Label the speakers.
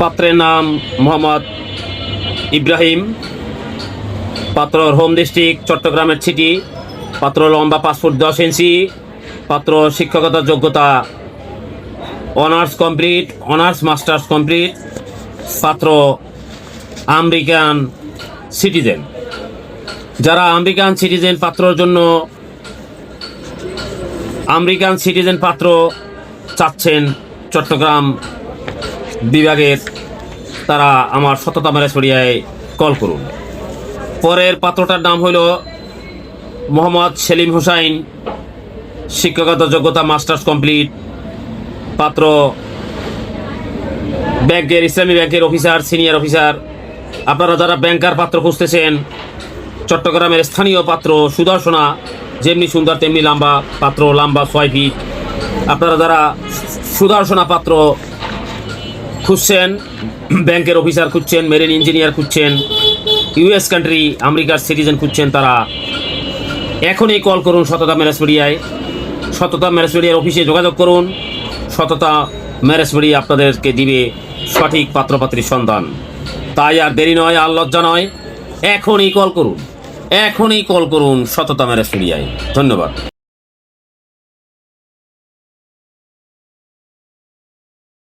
Speaker 1: পাত্রের নাম মোহাম্মদ ইব্রাহিম। পাত্রর হোম ডিস্ট্রিক্ট, চট্টগ্রামের সিটি। পাত্র লম্বা পাসপোর্ট দশ ইঞ্চি। পাত্র শিক্ষকতার যোগ্যতা honours complete, honours masters complete. পাত্র আমেরিকান সিটিজেন। যারা আমেরিকান সিটিজেন পাত্রর জন্য আমেরিকান সিটিজেন পাত্র চাচ্ছেন চট্টগ্রাম বিভাগের তারা আমার সততা মেরাসরিয়ায় কল করুন। পরের পাত্রটার নাম হলো মোহাম্মদ সেলিম হুসাইন, শিক্ষাগত যোগ্যতা মাস্টার্স কমপ্লিট, পাত্র ব্যাংকের, ইসলামী ব্যাংকের অফিসার, সিনিয়র অফিসার। আপনারা যারা ব্যাংকার পাত্র খুঁজতেছেন, চট্টগ্রামের স্থানীয় পাত্র সুদর্শনা, যেমনি সুন্দর, তেমনি লম্বা, পাত্র লম্বা ছয় ফিট। আপনারা যারা সুদর্শনা পাত্র খুঁজছেন, ব্যাংকের অফিসার খুঁজছেন মেরিন ইঞ্জিনিয়ার খুঁজছেন ইউএস কান্ট্রি আমেরিকার সিটিজেন খুঁজছেন তারা। এখনই কল করুন সততা ম্যারেজ মিডিয়ায় সততা ম্যারেজ মিডিয়ার অফিসে যোগাযোগ করুন। সততা ম্যারেজ মিডিয়া আপনাদেরকে দিবে সঠিক পাত্রপাত্রীর সন্ধান। তাই আর দেরি নয়, আর লজ্জা নয়। এখনই কল করুন। এখনই কল করুন সততা ম্যারেজ মিডিয়ায় ধন্যবাদ।